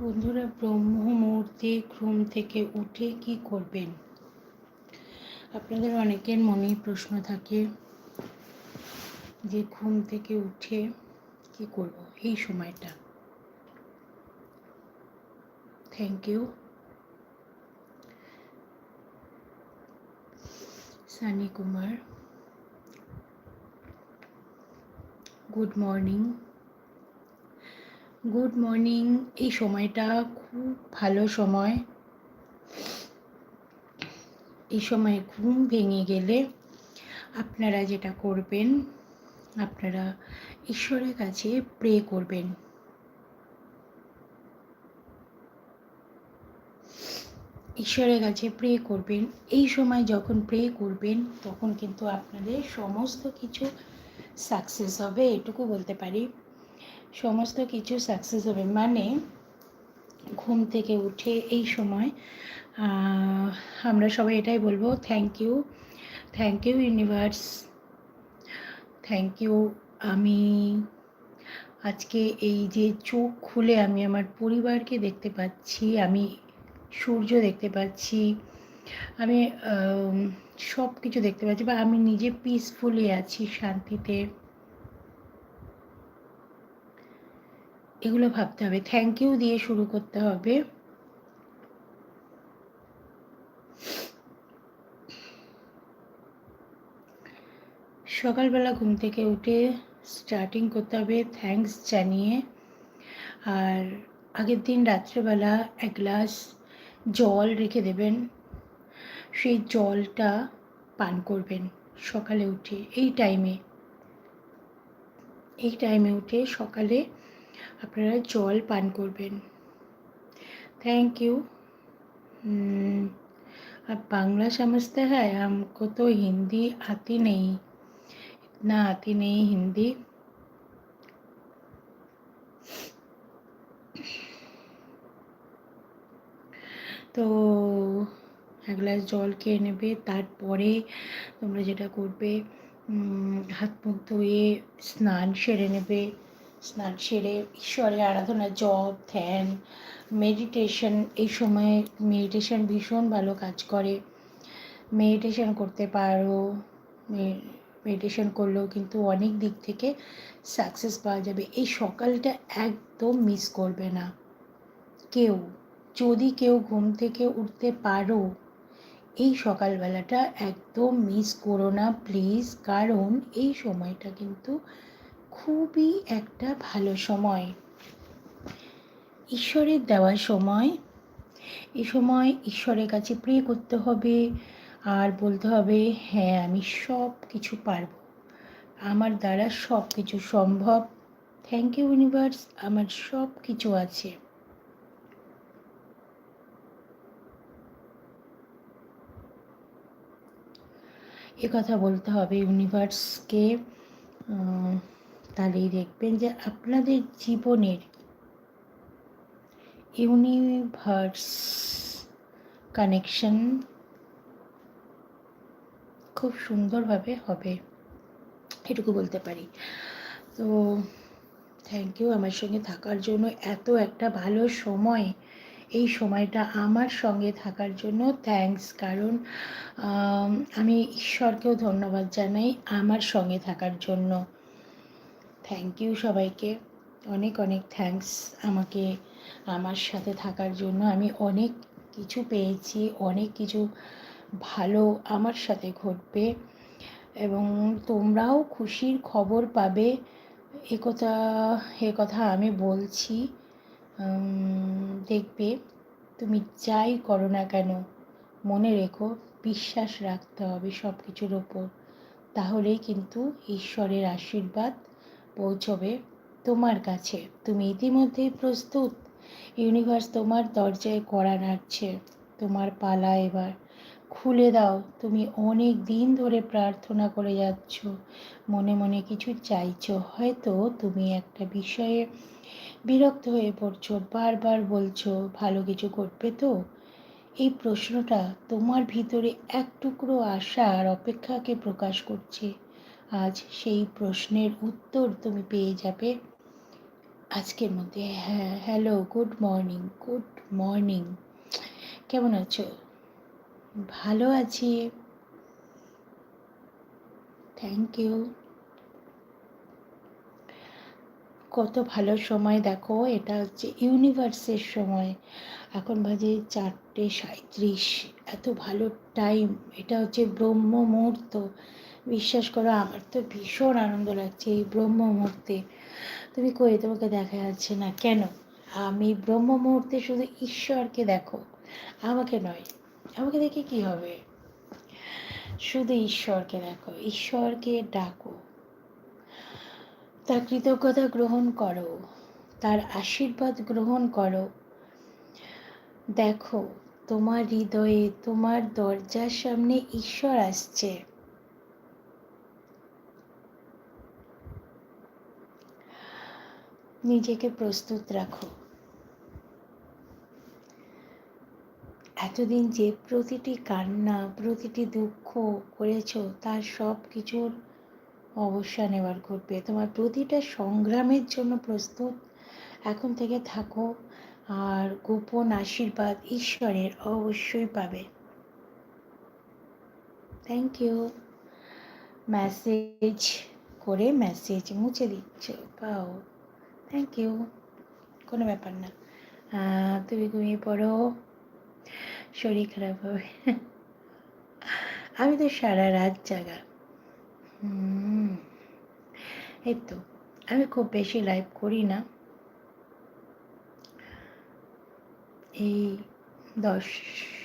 বন্ধুরা ব্রহ্ম মুহূর্তে ঘুম থেকে উঠে কি করবেন? আপনাদের অনেকের মনেই প্রশ্ন থাকে যে ঘুম থেকে উঠে কি করব এই সময়টা। Thank you Sunny Kumar good morning good morning এই সময়টা খুব ভালো সময়। এই সময় ঘুম ভেঙে গেলে আপনারা যেটা করবেন, আপনারা ঈশ্বরের কাছে প্রে করবেন। ঈশ্বরের কাছে প্রে করবেন। এই সময় যখন প্রে করবেন, তখন কিন্তু আপনাদের সমস্ত কিছু সাকসেস হবে, এটুকু বলতে পারি। সমস্ত কিছু সাকসেস হবে। মানে ঘুম থেকে উঠে এই সময় আমরা সবাই এটাই বলব thank you thank you universe thank you আমি আজকে এই যে চোখ খুলে আমি আমার পরিবারকে দেখতে পাচ্ছি, আমি সূর্য দেখতে পাচ্ছি, আমি সব কিছু দেখতে পাচ্ছি বা আমি নিজে পিসফুলি আছি শান্তিতে। এগুলো ভাবতে হবে। থ্যাংক ইউ দিয়ে শুরু করতে হবে। সকালবেলা ঘুম থেকে উঠে স্টার্টিং করতে হবে থ্যাংকস জানিয়ে। আর আগের দিন রাত্রেবেলা এক গ্লাস জল রেখে দেবেন। সেই জলটা পান করবেন সকালে উঠে। এই টাইমে এই টাইমে উঠে সকালে আপনারা জল পান করবেন थैंक यू अब बांग्ला समझते हैं हमको तो हिंदी आती नहीं इतना आती नहीं हिंदी তো এক গ্লাস জল খেয়ে নেবে তারপরে তোমরা যেটা করবে হাত মুখ ধুয়ে স্নান সেরে নেবে স্নান সেরে, ঈশ্বরের আরাধনা, জপ, ধ্যান মেডিটেশন এই সময়ে মেডিটেশন ভীষণ ভালো কাজ করে। মেডিটেশন করতে পারো মেডিটেশন করলেও কিন্তু অনেক দিক থেকে সাকসেস পাওয়া যাবে। এই সকালটা একদম মিস করবে না। কেউ, যদি কেউ ঘুম থেকে উঠতে পারো, এই সকালবেলাটা একদম মিস করো না প্লিজ কারণ এই সময়টা কিন্তু খুবই একটা ভালো সময়। ঈশ্বরের দেওয়া সময়, এ সময় ঈশ্বরের কাছে প্রে করতে হবে আর বলতে হবে হ্যাঁ আমি সব কিছু পারব। আমার দ্বারা সব কিছু সম্ভব। থ্যাংক ইউ ইউনিভার্স আমার সব কিছু আছে কথা বলতে হবে ইউনিভার্সকে তাহলেই দেখবেন যে আপনাদের জীবনের ইউনিভার্স কানেকশন খুব সুন্দরভাবে হবে, এটুকু বলতে পারি। তো থ্যাংক ইউ আমার সঙ্গে থাকার জন্য এত একটা ভালো সময়, এই সময়টা আমার সঙ্গে থাকার জন্য থ্যাংকস কারণ আমি ঈশ্বরকেও ধন্যবাদ জানাই আমার সঙ্গে থাকার জন্য। থ্যাংক ইউ সবাইকে। অনেক অনেক থ্যাংকস আমাকে আমার সাথে থাকার জন্য। আমি অনেক কিছু পেয়েছি, অনেক কিছু ভালো আমার সাথে ঘটবে এবং তোমরাও খুশির খবর পাবে। এ কথা এ কথা আমি বলছি। দেখবে, তুমি যাই করো না কেন, মনে রেখো, বিশ্বাস রাখতে হবে সব কিছুর ওপর। তাহলেই কিন্তু ঈশ্বরের আশীর্বাদ পৌঁছবে তোমার কাছে। তুমি ইতিমধ্যেই প্রস্তুত। ইউনিভার্স তোমার দরজায় কড়া নাড়ছে। তোমার পালা এবার। খুলে দাও, তুমি অনেক দিন ধরে প্রার্থনা করে যাচ্ছ। মনে মনে কিছু চাইছো, হয়তো তুমি একটা বিষয়ে বিরক্ত হয়ে পড়ছো, বারবার বলছো, ভালো কিছু করবে তো? এই প্রশ্নটা তোমার ভিতরে এক টুকরো আশা আর অপেক্ষাকে প্রকাশ করছে। আজ সেই প্রশ্নের উত্তর তুমি পেয়ে যাবে। আজকের মধ্যে হ্যাঁ hello good morning good morning কেমন আছো? ভালো আছি। থ্যাংক ইউ কত ভালো সময়, দেখো, এটা হচ্ছে ইউনিভার্সের সময়। এখন বাজে চারটে সাঁত্রিশ এত ভালো টাইম এটা হচ্ছে ব্রহ্ম মুহূর্ত বিশ্বাস করো, আমার তো ভীষণ আনন্দ লাগছে এই ব্রহ্ম মুহূর্তে তুমি কই, তোমাকে দেখা যাচ্ছে না কেন? আমি ব্রহ্ম মুহূর্তে শুধু ঈশ্বরকে দেখো, আমাকে নয়, আমাকে দেখে কি হবে? শুধু ঈশ্বরকে দেখো, ঈশ্বরকে ডাকো। তার কৃতজ্ঞতা গ্রহণ করো, তার আশীর্বাদ গ্রহণ করো। দেখো, তোমার হৃদয়ে, তোমার দরজার সামনে ঈশ্বর আসছে। নিজেকে প্রস্তুত রাখো। এতদিন যে প্রতিটি কান্না, প্রতিটি দুঃখ করেছ, তার সব কিছুর অবসর নেবার ঘটবে। তোমার প্রতিটা সংগ্রামের জন্য প্রস্তুত। এখন থেকে থাকো আর গোপন আশীর্বাদ ঈশ্বরের অবশ্যই পাবে। থ্যাংক ইউ মেসেজ করে মেসেজ মুছে দিচ্ছ। পাও। থ্যাংক ইউ কোনো ব্যাপার না। তুমি ঘুমিয়ে পড়ো। শরীর খারাপ হবে। আমি তো সারা রাত জাগা। এই তো, আমি খুব বেশি লাইভ করি না। এই দশ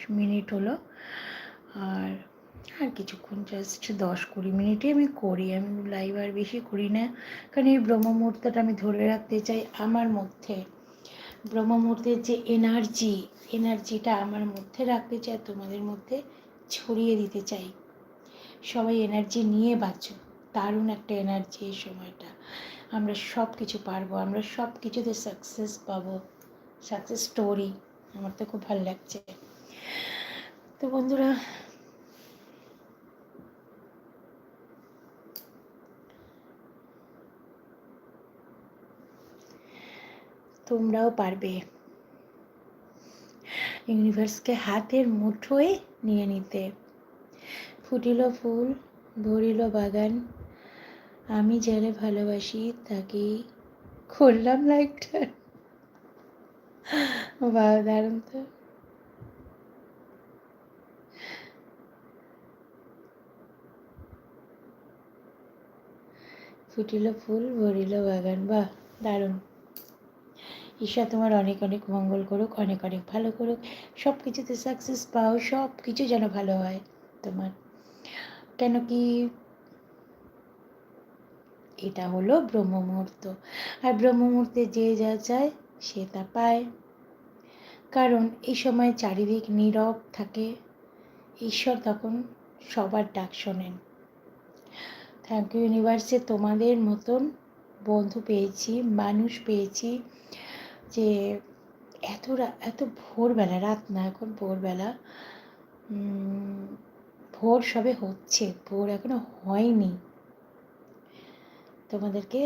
মিনিট হলো। আর আর কিছুক্ষণ জাস্ট দশ কুড়ি মিনিটই আমি করি। আমি লাইভ আর বেশি করি না। কারণ এই ব্রহ্ম মুহূর্তটা আমি ধরে রাখতে চাই আমার মধ্যে। ব্রহ্ম মুহূর্তের যে এনার্জি এনার্জিটা আমার মধ্যে রাখতে চাই তোমাদের মধ্যে ছড়িয়ে দিতে চাই। সবাই এনার্জি নিয়ে বাঁচো। দারুণ একটা এনার্জি এই সময়টা। আমরা সব কিছু পারব। আমরা সব কিছুতে সাকসেস পাবো। সাকসেস স্টোরি আমার তো খুব ভালো লাগছে। তো বন্ধুরা তোমরাও পারবে। ইউনিভার্সকে হাতের মুঠোয় নিয়ে নিতে। ফুটিল ফুল, ভরিল বাগান, আমি যারে ভালোবাসি তাকে খুললাম লাইটটা বা দারুণ তো। ফুটিল ফুল, ভরিল বাগান, বাহ, দারুণ। ঈশ্বর তোমার অনেক অনেক মঙ্গল করুক, অনেক অনেক ভালো করুক সব কিছুতে সাকসেস পাও সব কিছু যেন ভালো হয় তোমার। কেন কি? এটা হলো ব্রহ্ম মুহূর্ত আর ব্রহ্ম মুহূর্তে যে যা চায় সে তা পায়। কারণ এই সময় চারিদিক নীরব থাকে। ঈশ্বর তখন সবার ডাক শোনেন। থ্যাংক ইউ ইউনিভার্সে তোমাদের মতন বন্ধু পেয়েছি, মানুষ পেয়েছি। যে এত এত ভোরবেলা, রাত না এখন ভোরবেলা ভোর সবে হচ্ছে, ভোর এখনও হয়নি। তোমাদেরকে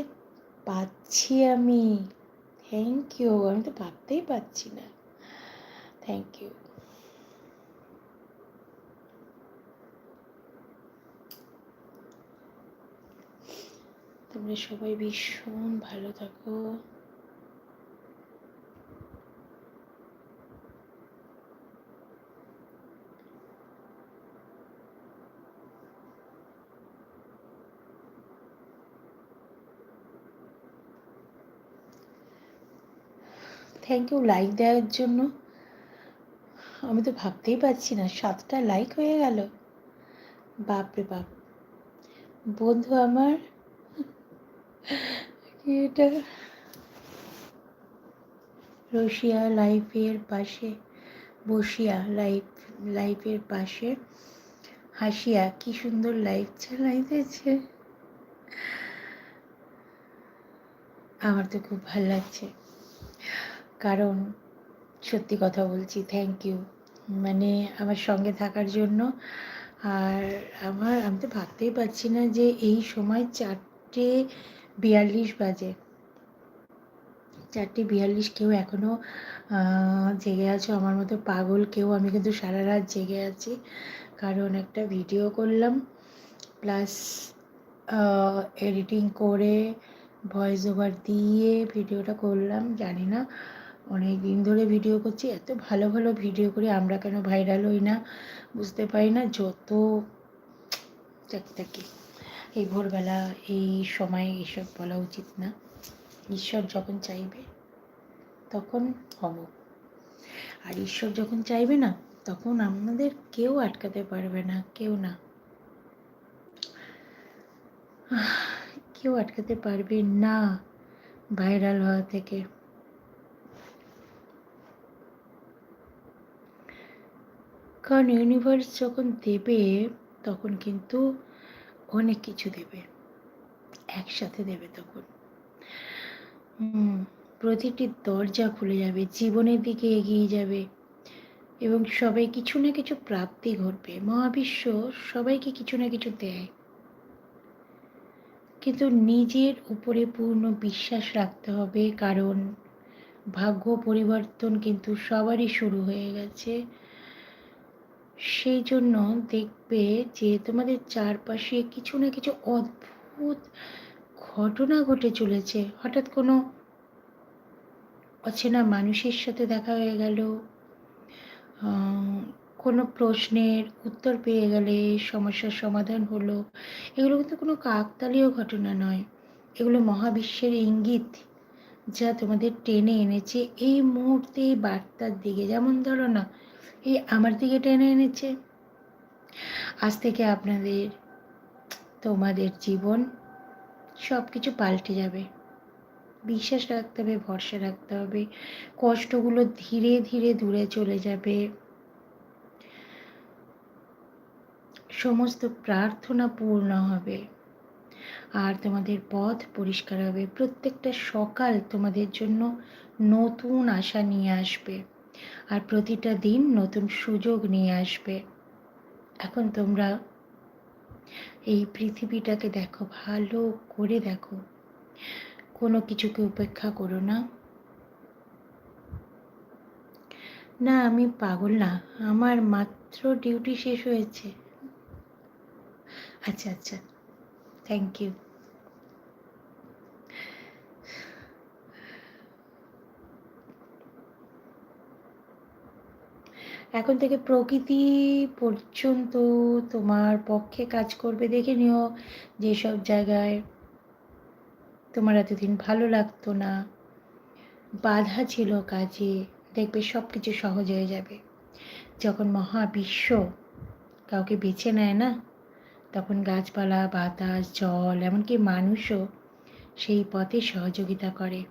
পাচ্ছি আমি। থ্যাংক ইউ আমি তো ভাবতেই পাচ্ছি না। থ্যাংক ইউ তোমরা সবাই ভীষণ ভালো থাকো। থ্যাংক ইউ লাইক দেওয়ার জন্য। আমি তো ভাবতেই পারছি না, সাতটা লাইক হয়ে গেল। বাপরে বাপ। বন্ধু আমার এটা? রশিয়া লাইফের পাশে, বসিয়া লাইফ লাইফের পাশে হাসিয়া কি সুন্দর লাইফ চালাইতেছে। আমার তো খুব ভালো লাগছে। কারণ সত্যি কথা বলছি থ্যাংক ইউ মানে আমার সঙ্গে থাকার জন্য আর আমার, আমি তো ভাবতেই পারছি না যে এই সময় চারটে বিয়াল্লিশ বাজে। চারটে বিয়াল্লিশ কেউ এখনও জেগে আছো? আমার মতো পাগল কেউ? আমি কিন্তু সারা রাত জেগে আছি। কারণ একটা ভিডিও করলাম প্লাস এডিটিং করে ভয়েস ওভার দিয়ে ভিডিওটা করলাম, জানি না। অনেক দিন ধরে ভিডিও করছি, এত ভালো ভালো ভিডিও করি আমরা কেন ভাইরাল হই না বুঝতে পারি না, যত চাকি থাকি এই ভোরবেলা, এই সময় এইসব বলা উচিত না। ঈশ্বর যখন চাইবে, তখন হব। আর ঈশ্বর যখন চাইবে না, তখন আমাদের কেউ আটকাতে পারবে না, কেউ না। কেউ আটকাতে পারবে না ভাইরাল হওয়া থেকে। কারণ ইউনিভার্স যখন দেবে, তখন কিন্তু অনেক কিছু দেবে। একসাথে দেবে তখন। প্রতিটি দরজা খুলে যাবে, জীবনের দিকে এগিয়ে যাবে এবং সবাই কিছু না কিছু প্রাপ্তি ঘটবে। মহাবিশ্ব সবাইকে কিছু না কিছু দেয়। কিন্তু নিজের উপরে পূর্ণ বিশ্বাস রাখতে হবে, কারণ ভাগ্য পরিবর্তন কিন্তু সবারই শুরু হয়ে গেছে। সেই জন্য দেখবে যে তোমাদের চারপাশে কিছু না কিছু অদ্ভুত ঘটনা ঘটে চলেছে। হঠাৎ কোনো অচেনা মানুষের সাথে দেখা হয়ে গেল কোনো প্রশ্নের উত্তর পেয়ে গেলে সমস্যার সমাধান হলো। এগুলো কিন্তু কোনো কাকতালীয় ঘটনা নয়। এগুলো মহাবিশ্বের ইঙ্গিত যা তোমাদের টেনে এনেছে। এই মুহূর্তে এই বার্তার দিকে যেমন ধরো না এই আমার দিকে টেনে এনেছে। আজ থেকে আপনাদের, তোমাদের জীবন সব কিছু পাল্টে যাবে। বিশ্বাস রাখতে হবে, ভরসা রাখতে হবে। কষ্টগুলো ধীরে ধীরে দূরে চলে যাবে। সমস্ত প্রার্থনা পূর্ণ হবে। আর তোমাদের পথ পরিষ্কার হবে। প্রত্যেকটা সকাল তোমাদের জন্য নতুন আশা নিয়ে আসবে। আর প্রতিটা দিন নতুন সুযোগ নিয়ে আসবে। এখন তোমরা এই পৃথিবীটাকে দেখো, ভালো করে দেখো। কোনো কিছুকে উপেক্ষা করো না। না, আমি পাগল না। আমার মাত্র ডিউটি শেষ হয়েছে। আচ্ছা আচ্ছা। থ্যাংক ইউ এখন থেকে প্রকৃতি পর্যন্ত তোমার পক্ষে কাজ করবে, দেখে নিও যেসব জায়গায় তোমার এতদিন ভালো লাগতো না। বাধা ছিল কাজে, দেখবে সব কিছু সহজ হয়ে যাবে। যখন মহাবিশ্ব কাউকে বেছে নেয় না, তখন গাছপালা, বাতাস, জল, এমনকি মানুষও সেই পথে সহযোগিতা করে।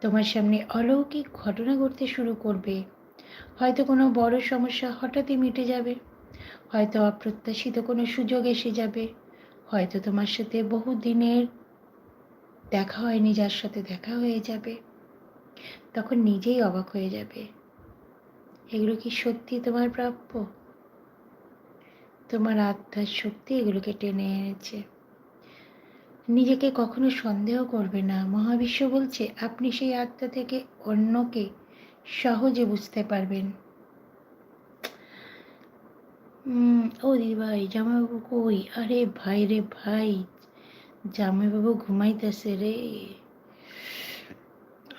তোমার সামনে অলৌকিক ঘটনা ঘটতে শুরু করবে। হয়তো কোনো বড় সমস্যা হঠাৎই মিটে যাবে। হয়তো অপ্রত্যাশিত কোনো সুযোগ এসে যাবে। হয়তো তোমার সাথে বহু দিনের দেখা হয়নি, যার সাথে দেখা হয়ে যাবে। তখন নিজেই অবাক হয়ে যাবে। এগুলো কি সত্যি তোমার প্রাপ্য? তোমার আত্মার শক্তি এগুলোকে টেনে এনেছে। নিজেকে কখনো সন্দেহ করবে না। মহাবিশ্ব বলছে, আপনি সেই আত্মা থেকে অন্যকে সহজে বুঝতে পারবেন। ও দিদিভাই, জামাইবাবু কই? আরে ভাই রে ভাই, জামাইবাবু ঘুমাইতেছে রে।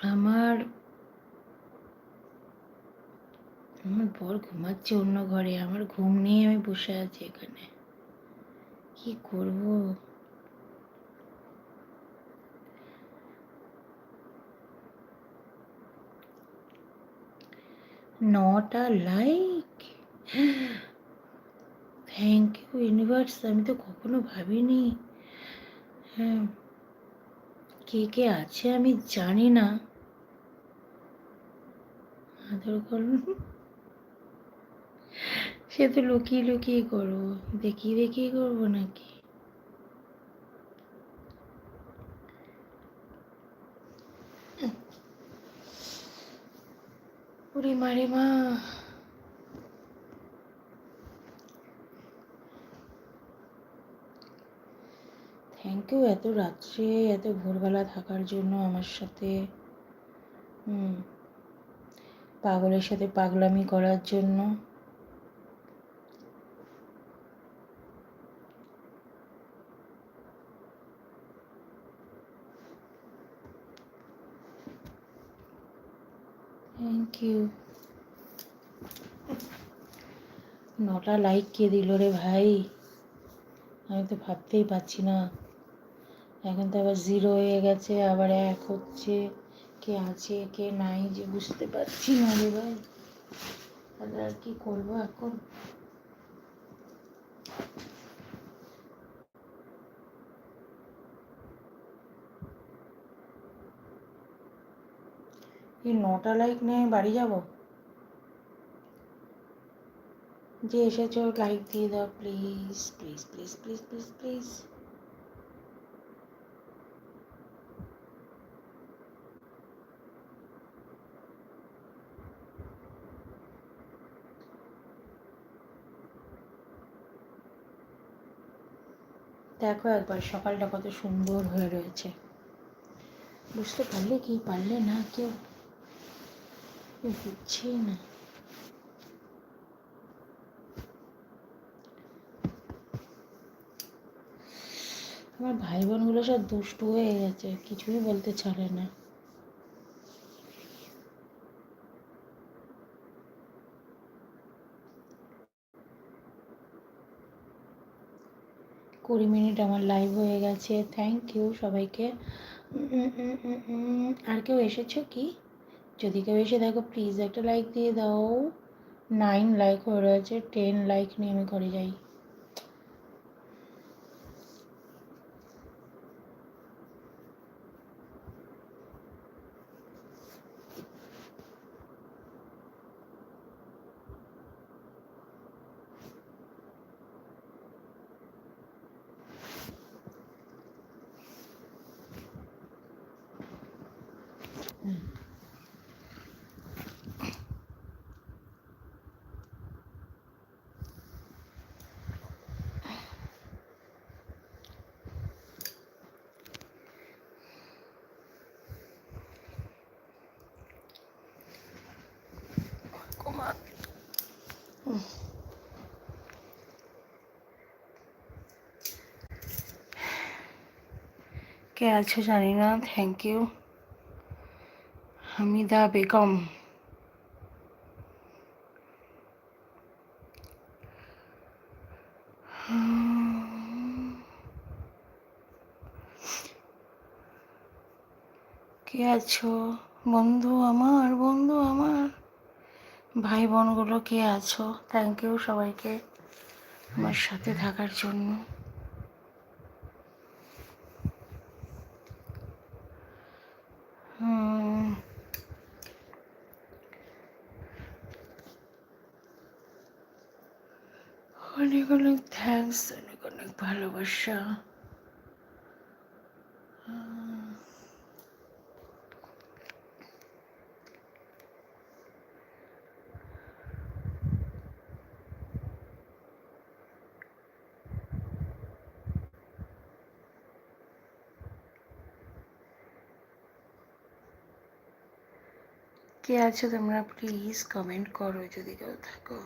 আমার আমার বর ঘুমাচ্ছে অন্য ঘরে, আমার ঘুম নিয়ে আমি বসে আছি এখানে। কি করব? নটা লাইক থ্যাংক ইউ ইউনিভার্স আমি তো কখনো ভাবিনি। হ্যাঁ কে কে আছে আমি জানি না। আদর করুন সে তো লুকিয়ে লুকিয়ে করব দেখিয়ে দেখিয়ে করব নাকি? ওরে মারে মা থ্যাংক ইউ এত রাত্রে, এত ভোরবেলা থাকার জন্য আমার সাথে, হুম, পাগলের সাথে পাগলামি করার জন্য থ্যাংক ইউ নটা লাইক কে দিল রে ভাই? আমি তো ভাবতেই পারছি না। এখন তো আবার জিরো হয়ে গেছে, আবার এক হচ্ছে। কে আছে, কে নাই যে বুঝতে পারছি না রে ভাই। তাহলে আর কি করব এখন? এই নটা লাইক নিয়ে বাড়ি যাব? যে এসেছ লাইক দিয়ে দাও please please please please please please দেখো একবার সকালটা কত সুন্দর হয়ে রয়েছে। বুঝতে পারলে কি পারলে না কেউ কেউ বুঝছেই না। আমার ভাই বোনগুলো সব দুষ্টু হয়ে গেছে, কিছুই বলতে ছাড়ে না। কুড়ি মিনিট আমার লাইভ হয়ে গেছে। থ্যাংক ইউ সবাইকে। আর কেউ এসেছ কি? যদি কেউ এসে দেখো প্লিজ একটা লাইক দিয়ে দাও। নাইন লাইক হয়ে রয়েছে টেন লাইক নিয়ে আমি ঘরে যাই। কে আছো জানি না থ্যাংক ইউ হামিদা বেগম। কে আছো? বন্ধু আমার বন্ধু আমার। ভাই বোনগুলো কে আছো? থ্যাংক ইউ সবাইকে আমার সাথে থাকার জন্য হুম অনেক অনেক থ্যাংকস অনেক অনেক ভালোবাসা। কে আছো তোমরা? প্লিজ কমেন্ট করো যদি কেউ থাকো।